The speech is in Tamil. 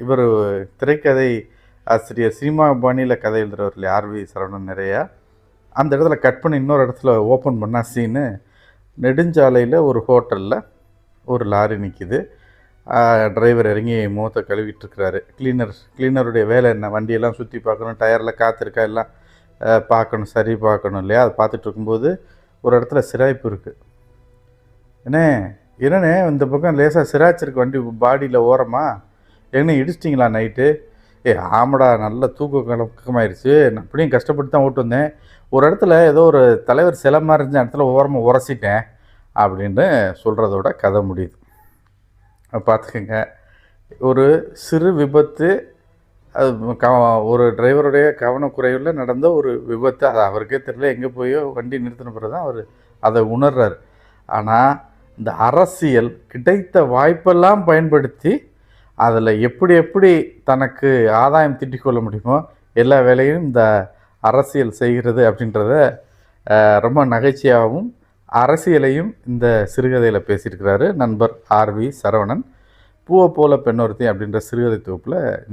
இவர் திரைக்கதை ஆசிரியர் சினிமா பாணியில் கதை எழுதுறவர் இல்லையா? ஆர்வி சரவணன் நிறையா. அந்த இடத்துல கட் பண்ணி இன்னொரு இடத்துல ஓப்பன் பண்ணால் சீனு நெடுஞ்சாலையில் ஒரு ஹோட்டலில் ஒரு லாரி நிற்கிது டிரைவர் இறங்கி முகத்தை கழுவிட்டு இருக்கிறாரு கிளீனர் கிளீனருடைய வேலை என்ன? வண்டியெல்லாம் சுற்றி பார்க்கணும் டயரில் காத்திருக்கா எல்லாம் பார்க்கணும் சரி பார்க்கணும் இல்லையா? அதை பார்த்துட்டு இருக்கும்போது ஒரு இடத்துல சிராய்ப்பு இருக்குது என்னே? என்னண்ணே இந்த பக்கம் லேசாக சிராய்ச்சிருக்கு வண்டி பாடியில் ஓரமா? என்ன இடிச்சிட்டிங்களா நைட்டு ஏ ஆமாடா நல்ல தூக்க கலக்கமாயிருச்சு. நான் அப்படியும் கஷ்டப்பட்டு தான் ஓட்டு வந்தேன். ஒரு இடத்துல ஏதோ ஒரு தலைவர் சிலை மாதிரி இருந்த இடத்துல ஓரமாக உரசிட்டேன் அப்படின்னு சொல்கிறதோட கதை முடியுது. பார்த்துக்கோங்க. ஒரு சிறு விபத்து அது க ஒரு டிரைவருடைய கவனக்குறைவில் நடந்த ஒரு விபத்து அது அவருக்கே தெரியல எங்கே போயோ வண்டி நிறுத்தின பிறகு தான் அவர் அதை உணர்றார். ஆனால் இந்த அரசியல் கிடைத்த வாய்ப்பெல்லாம் பயன்படுத்தி அதில் எப்படி எப்படி தனக்கு ஆதாயம் திட்டிக் கொள்ள முடியுமோ எல்லா வேலையும் இந்த அரசியல் செய்கிறது அப்படின்றத ரொம்ப நகைச்சுவையாகவும் அரசியலையும் இந்த சிறுகதையில் பேசியிருக்கிறாரு நண்பர் ஆர்வி சரவணன். பூவை போல பெண்ணொருத்தி அப்படின்ற சிறுகதை தொகுப்பில் இந்த